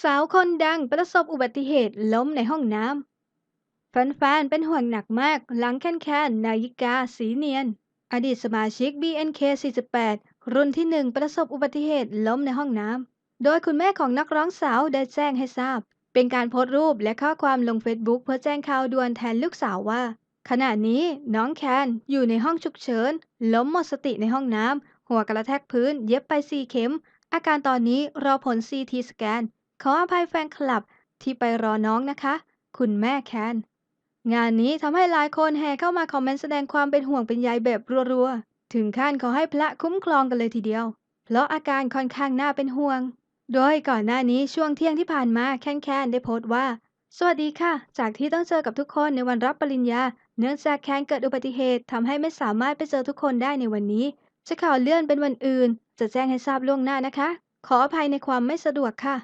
สาวคนดังประสบอุบัติเหตุล้มในห้องน้ำ แฟนๆ เป็นห่วงหนักมากหลังแคนแคนนายิกาสีเนียน อดีตสมาชิก BNK48 รุ่นที่หนึ่งประสบอุบัติเหตุล้มในห้องน้ำ โดยคุณแม่ของนักร้องสาวได้แจ้งให้ทราบ เป็นการโพสต์รูปและข้อความลงเฟซบุ๊กเพื่อแจ้งข่าวด่วนแทนลูกสาวว่า ขณะนี้น้องแคนอยู่ในห้องฉุกเฉินล้มหมดสติในห้องน้ำหัวกระแทกพื้น เย็บไปสี่เข็ม อาการตอนนี้รอผล CT สแกน ขออภัยแฟนคลับที่ไปรอน้องนะคะ คุณแม่แคน งานนี้ทำให้หลายคนแห่เข้ามาคอมเมนต์แสดงความเป็นห่วงเป็นใยแบบรัวๆ ถึงขั้นขอให้พระคุ้มครองกันเลยทีเดียว เพราะอาการค่อนข้างน่าเป็นห่วง โดยก่อนหน้านี้ช่วงเที่ยงที่ผ่านมาแคนแคนได้โพสต์ว่า สวัสดีค่ะ จากที่ต้องเจอกับทุกคนในวันรับปริญญา เนื่องจากแคนเกิดอุบัติเหตุทำให้ไม่สามารถไปเจอทุกคนได้ในวันนี้ จะขอเลื่อนเป็นวันอื่น จะแจ้งให้ทราบล่วงหน้านะคะ ขออภัยในความไม่สะดวกค่ะ